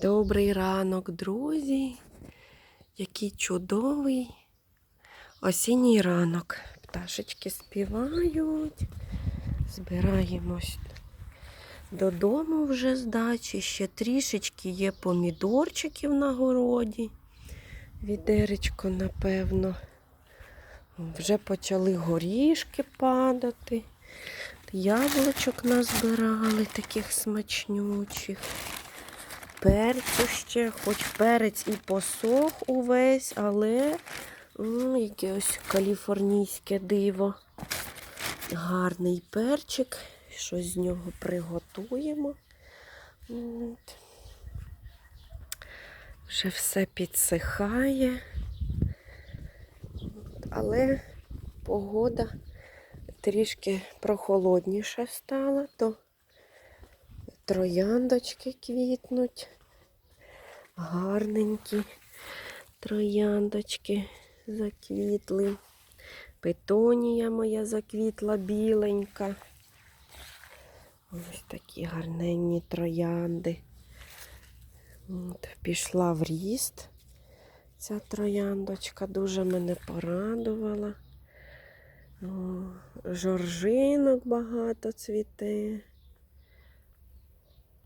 Добрий ранок, друзі. Який чудовий осінній ранок. Пташечки співають. Збираємось додому вже з дачі. Ще трішечки є помідорчиків на городі. Відеречко, напевно. Вже почали горішки падати. Яблучок назбирали таких смачнючих. Перцю ще, хоч перець і посох увесь, але м, якесь каліфорнійське диво. Гарний перчик. Щось з нього приготуємо. От. Вже все підсихає. Але погода трішки прохолодніша стала, то трояндочки квітнуть. Гарненькі трояндочки заквітли. Петонія моя заквітла біленька. Ось такі гарненні троянди. От, пішла в ріст. Ця трояндочка дуже мене порадувала. Жоржинок багато цвіте.